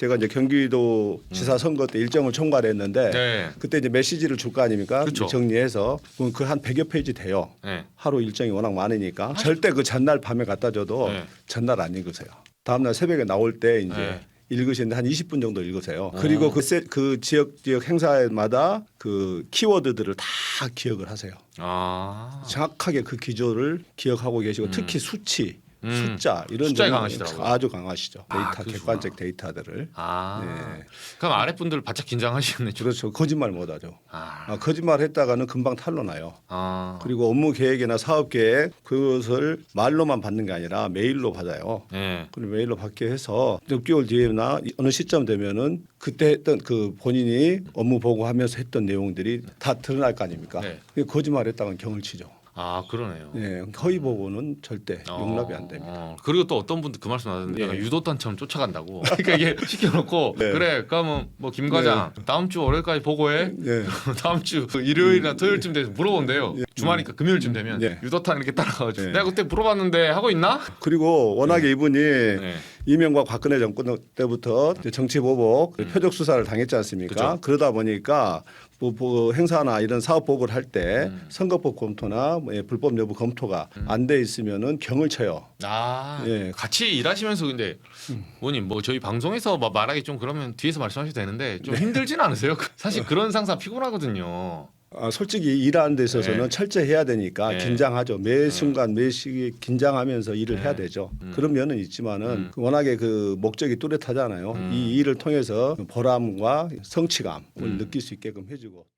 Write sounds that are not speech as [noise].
제가 이제 경기도 지사 선거 때 일정을 총괄했는데 네. 그때 이제 메시지를 줄 거 아닙니까? 그쵸. 정리해서 그 한 100여 페이지 돼요. 네. 하루 일정이 워낙 많으니까 절대 그 전날 밤에 갖다 줘도 네. 전날 안 읽으세요. 다음 날 새벽에 나올 때 이제 네. 읽으시는데 한 20분 정도 읽으세요. 그리고 그, 세- 그 지역 지역 행사마다 그 키워드들을 다 기억을 하세요. 아. 정확하게 그 기조를 기억하고 계시고 특히 수치, 음. 숫자 이런 숫자에 점은 강하시더라고요. 아주 강하시죠. 아, 데이터 그러시구나. 객관적 데이터들을. 아. 네. 그럼 아랫분들 바짝 긴장하시겠네. 좀. 그렇죠. 거짓말 못하죠. 아. 아, 거짓말 했다가는 금방 탄로 나요. 아. 그리고 업무 계획이나 사업 계획 그것을 말로만 받는 게 아니라 메일로 받아요. 네. 그리고 메일로 받게 해서 6개월 뒤에나 어느 시점 되면은 그때 했던 그 본인이 업무 보고하면서 했던 내용들이 다 드러날 거 아닙니까? 네. 그게 거짓말 했다간 경을 치죠. 아 그러네요. 네, 허위 보고는 절대 어, 용납이 안 됩니다. 어. 그리고 또 어떤 분들 그 말씀 하던데 예. 약간 유도탄처럼 쫓아간다고. [laughs] 그러니까 이게 시켜놓고 네. 그래 그러면 뭐 김 과장 다음 주 월요일까지 보고해. 네. [laughs] 다음 주 일요일이나 토요일쯤 돼서 물어본대요. 주말이니까 금요일쯤 되면 예. 유도탄 이렇게 따라가가지고 예. 내가 그때 물어봤는데 하고 있나? 그리고 워낙에 이분이 네. 이명박 박근혜 정권 때부터 정치 보복, 표적 수사를 당했지 않습니까? 음. 그죠. 그러다 보니까 뭐, 뭐 행사나 이런 사업 보고를 할때 음. 선거법 검토나 뭐 예, 불법 여부 검토가 안돼 있으면은 경을 쳐요. 아 예. 같이 일하시면서 근데 뭐님 뭐 저희 방송에서 막 말하기 좀 그러면 뒤에서 말씀하셔도 되는데 네. 좀 힘들진 않으세요? [laughs] 사실 그런 상사 피곤하거든요. 아, 솔직히 일하는 데 있어서는 네. 철저해야 되니까 네. 긴장하죠. 매 순간 매 시기 긴장하면서 일을 네. 해야 되죠. 음. 그런 면은 있지만은 음. 워낙에 그 목적이 뚜렷하잖아요. 음. 이 일을 통해서 보람과 성취감을 음. 느낄 수 있게끔 해주고. 또